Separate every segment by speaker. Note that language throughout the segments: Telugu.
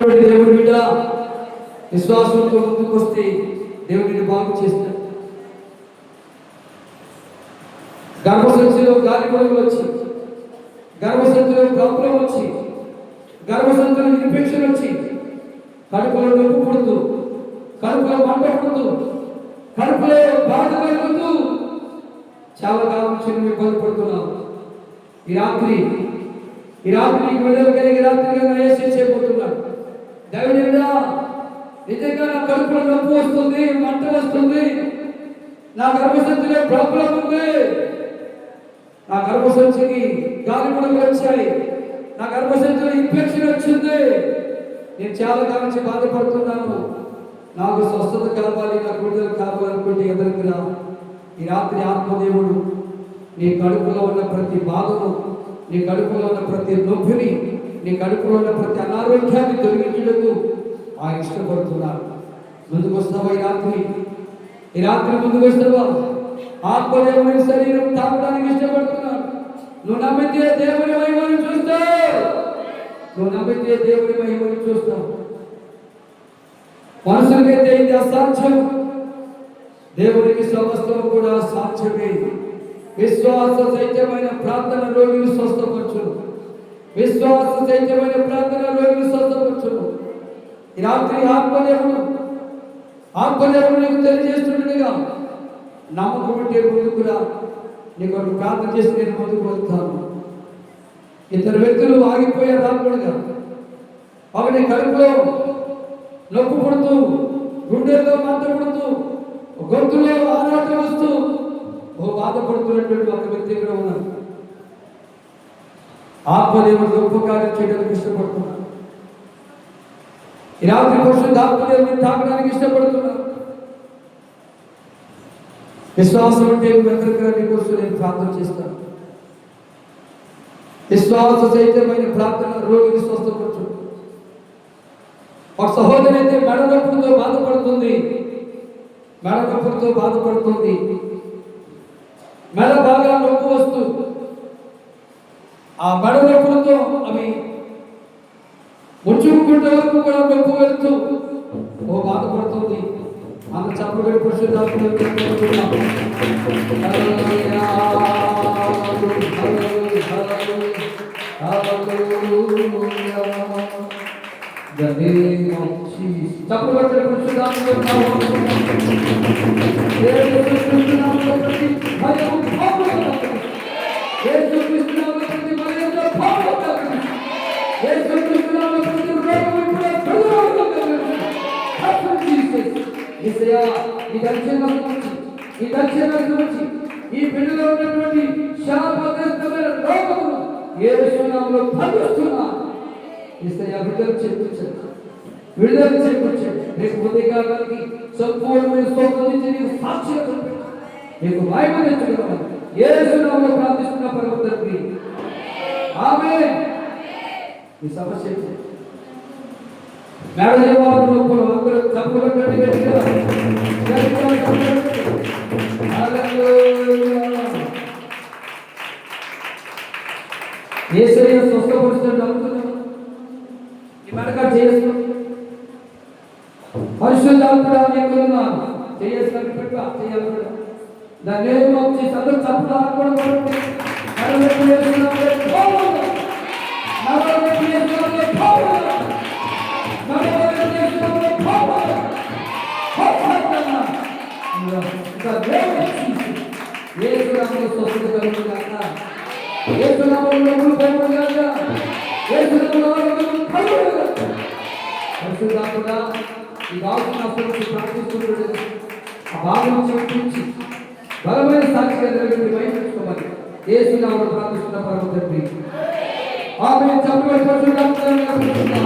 Speaker 1: దేవుడి బిడ్డ విశ్వాసంతో ముందుకు వస్తే దేవుడిని బాగు చేస్తాడు గర్భసంచిలో గాలి వచ్చి గర్భసంచిలో ప్రాబ్లం వచ్చి గర్భసంచిలో ఇన్ఫెక్షన్ వచ్చి కడుపులో నొప్పి పుడుతూ కడుపులో మంట పుడుతూ కడుపులో బాధ కలుగుతూ చాలా కాలం నుంచి మేము ఇబ్బంది పడుతున్నావు. ఈ రాత్రి ఈ రాత్రి వెళ్ళగలిగే రాత్రిగా వేసి చేయబోతున్నాడు. దైవజనుడా నిజంగా నా కడుపులో నొప్పి వస్తుంది మంట వస్తుంది. నా గర్భసంచిలో ప్రాబ్లం ఉంది. నా గర్భసంచికి గాలి కూడా వచ్చాయి. నా గర్భసంచిలో ఇన్ఫెక్షన్ వచ్చింది. నేను చాలా కాలం నుంచి బాధపడుతున్నాను. నాకు స్వస్థత కలవాలి నాకు విడుదల కావాలనుకుంటే ఎదురుకు ఈ రాత్రి ఆత్మదేవుడు నీ కడుపులో ఉన్న ప్రతి బాధను నీ కడుపులో ఉన్న ప్రతి నొప్పిని నీ కడుపులో ఉన్న ప్రతి అనారోగ్యాన్ని తొలగించడము ఆయన ఇష్టపడుతున్నారు. ముందుకు వస్తావా ఈ రాత్రి? ఈ రాత్రి ముందుకు వస్తావా? ఆత్మదేవుని శరీరం తాగడానికి ఇష్టపడుతున్నాడు నువ్వు నమ్మితే దేవుని మహిమని చూస్తావు. నువ్వు నమ్మితే దేవుని మహిమని చూస్తావు. మనుషులకైతే ఇది అసాధ్యం. దేవునికి సమస్తం కూడా సాధ్యమే విశ్వాస సైత్యమైన ప్రార్థన రోగిని స్వస్థపరచును. విశ్వాస చైతన్యమైన ప్రార్థన రోగిని స్వస్థపరచును ఈ రాత్రి ఆత్మదేవుడు ఆత్మదేవుడు నీకు తెలియజేస్తుండగా నమ్మకం ఉంటే ముందుకురా నీకు ఒక ప్రార్థన చేసి నేను ముందుకు వెళ్తాను ఇద్దరు వ్యక్తులు ఆగిపోయారు రాకుండా ఒకటి కడుపులో నొప్పు పుడుతూ గుండెల్లో మంట పుడుతూ గొంతులో ఆరాటం వస్తూ ఓ బాధపడుతున్నటువంటి ఒక వ్యక్తి ఇక్కడ ఉన్నారు. ఆత్మదేవుడు ఉపకారం చేయడానికి ఇష్టపడుతున్నారు ఈ రాత్రి పరిశుద్ధ ఆత్మదేవుని తాకడానికి ఇష్టపడుతున్నారు విశ్వాసం ఉంటే వెంకటరాని కోసం నేను ప్రార్థన చేస్తాను. విశ్వాస సహితమైన ప్రార్థన రోగిని స్వస్థపరచు. ఒక సహోదరి అయితే మెడ నొప్పులతో బాధపడుతుంది. మెడ నొప్పులతో బాధపడుతుంది. మెడ బాగా నొప్పి వస్తూ ఆ మెడ నొప్పులతో అవి ముచ్చుకుంటే వరకు కూడా నొప్పి వెళ్తూ ఓ బాధపడుతుంది అంత చప్పుడు పరిశుద్ధాత్మ యేసయ్యా, ఈ దర్శనం నుంచి ఈ దర్శనం నుంచి ఈ బిడ్డలో ఉన్నటువంటి శాపగ్రస్తమైన రోగమును యేసు నామములో బంధిస్తున్నా యేసయ్యా విడుదల చేయించండి విడుదల చేయించండి రేపు ఉదయకాలానికి సంపూర్ణమైన స్తోత్రం నీకు సాక్షిగా నీకు ప్రార్థిస్తున్న ఈ సమస్య ఏంటి? మేడ జవాబు తప్పులు గట్టిగా స్వస్థపరుస్తాడు ఈ చేయాలి వచ్చి అందరూ తప్పులు ఆడుకోవడం ఇంకా దేవుడు ఏసు నామములో స్వస్థత కలుగుగాక ఏసు నామములో నవ్వులు పోవుగాక ఏసు నామములో ఆరోగ్యం కలుగుగాక పరిశుద్ధాత్మగా ఈ బాబుని అప్పటికి ప్రార్థిస్తుండగా ఆ బాబును చూపించి బలమైన సాక్షిగా నిలబెట్టి బయటపెట్టుకోమని ఏసు నామములో ప్రార్థిస్తున్న పరమ తండ్రి. ఆమె చప్పటి పరిశుద్ధాత్మగా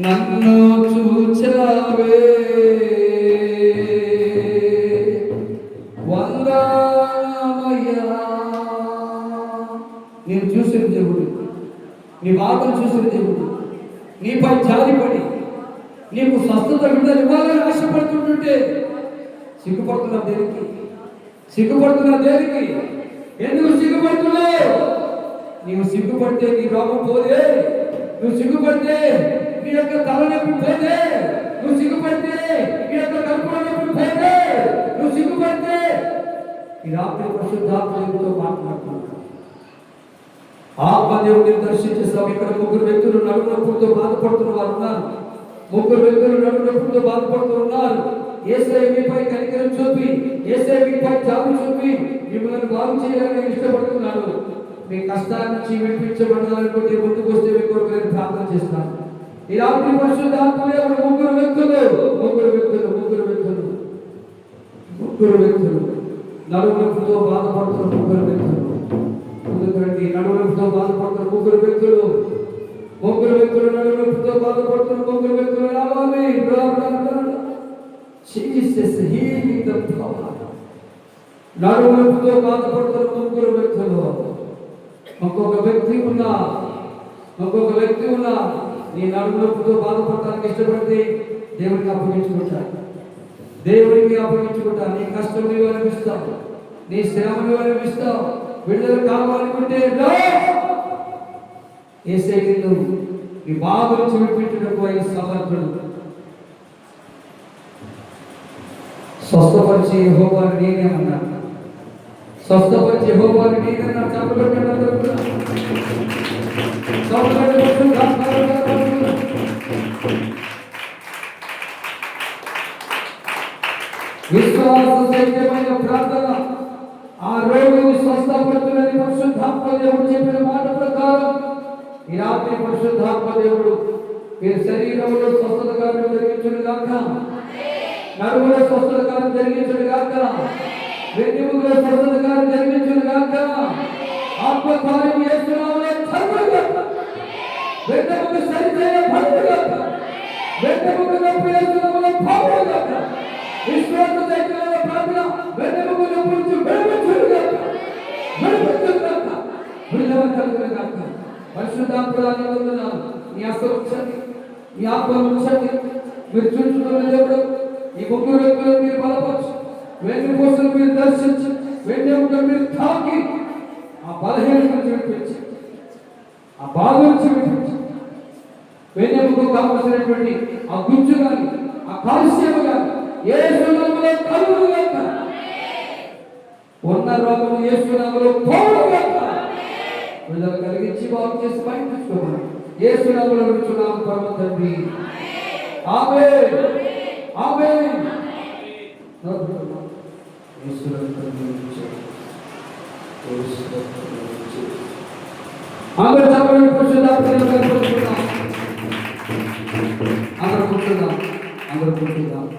Speaker 1: నన్ను చూచావే. వందనమయ్యా. నేను చూసిన దేవుడు. నీ బాధను చూసిన దేవుడు. నీపై జాలిపడి నీకు స్వస్థత విడుదల ఇవ్వాలని ఆశపడుతుంటుంటే సిగ్గుపడుతున్నా దేనికి? సిగ్గుపడుతున్నా దేనికి? ఎందుకు సిగ్గుపడుతున్నావు? నీవు సిగ్గుపడితే నీ రోగం పోదే. నువ్వు సిగ్గుపడితే నీ యొక్క తలనొప్పి పోతే నువ్వు సిగ్గుపడితే నీ యొక్క కడుపులో నొప్పి పోతే నువ్వు సిగ్గుపడితే ఈ రాత్రి పరిశుద్ధాత్మతో మాట్లాడుతున్నాను ఆత్మదేవుడిని దర్శించేస్తాం ఇక్కడ ముగ్గురు వ్యక్తులు నడుమునొప్పులతో బాధపడుతున్న వారు ఉన్నారు. ముగ్గురు వ్యక్తులు నడుమునొప్పులతో బాధపడుతున్నారు ఏసై మీపై కనికరం చూపి ఏసై మీపై జాబు చూపి మిమ్మల్ని బాగు చేయాలని ఇష్టపడుతున్నాడు. మీ కష్టాల నుంచి వినిపించబడాలనుకుంటే ముందుకు వస్తే మీ కొరకు నేను ప్రార్థన చేస్తాను. ఈ రాత్రి పరిశుద్ధాత్మదేవుడు ముగ్గురు వ్యక్తులు ముగ్గురు వ్యక్తులు ముగ్గురు వ్యక్తులు ముగ్గురు వ్యక్తులు నలుగురితో బాధపడుతున్న ముగ్గురు వ్యక్తులు ముందుకండి నలుగురితో బాధపడుతున్న ముగ్గురు వ్యక్తులు ముగ్గురు వ్యక్తులు నలుగురితో బాధపడుతున్న ముగ్గురు వ్యక్తులు రావాలి Jesus healing the power. నలుగురితో బాధపడుతున్న ముగ్గురు వ్యక్తులు ఒక్కొక్క వ్యక్తి ఉన్నా ఒక్కొక్క వ్యక్తి ఉన్నా నీ నలుగురితో బాధపడటానికి ఇష్టపడితే దేవుడికి అప్పగించుకుంటాడు దేవుడికి అప్పగించుకుంటా నీ కష్టం నీవు అనిపిస్తావు. నీ శ్రమ నీవు అనిపిస్తావు. విడుదల కావాలనుకుంటే ఏ శైలిలో నీ బాధలు చూపెట్టుటకు ఆయన సమర్థుడు. స్వస్థపరిచే నేనే అన్నాను స్వస్థపరిచే యెహోవాని నేనన్నా చెప్పబెట్టండి అందరూ విశ్వాస సైన్యమైన ప్రార్థన. ఆ రోగిని స్వస్థపడుతున్నది పరిశుద్ధాత్మ దేవుడు చెప్పిన మాట ప్రకారం ఈ రాత్రి పరిశుద్ధాత్మ దేవుడు మీ శరీరంలో స్వస్థత కార్యం జరిగించును గాక నడుములో స్వస్థత కార్యం జరిగించును గాక వెన్నుములో స్వస్థత కార్యం జరిగించును గాక ఆత్మ కార్యం చేస్తున్నామనే కర్మలు గాక వెన్నెముక సరిచైన పనులు గాక వెన్నెముక నొప్పి చేస్తున్నామనే పాపలు గాక విశ్వాస సైన్యమైన ప్రార్థన వెన్నెముక నుంచి విడిపించును గాక. విడిపించును గాక. విడుదల కలుగును నీ అసలు ఉంచండి. నీ ఆత్మ ఉంచండి. మీరు చూసుకున్న దేవుడు ఈ ముగ్గురు వ్యక్తులు మీరు బలపరచు. వెన్ను కోసం మీరు దర్శించి. వెన్నెముక మీరు తాకి. ఆ బలహీనతను విడిపించి ఆ బాధ నుంచి విడిపించి వెన్నెముక కావలసినటువంటి ఆ గుజ్జు కానీ ఆ కాల్స్యం కానీ ఏ సునామలో కలుగు లేక ఉన్న రోగము ఏ సునామలో పోవు లేక విడుదల కలిగించి బాగు చేసి బయటించుకోమని ఏ సునామలో విడుచున్నాము పరమ తండ్రి ఆమె ఆమె అందరూ చెప్పండి కూర్చుందాం అందరూ కూర్చుందాం అందరూ కూర్చుందాం అందరూ కూర్చుందాం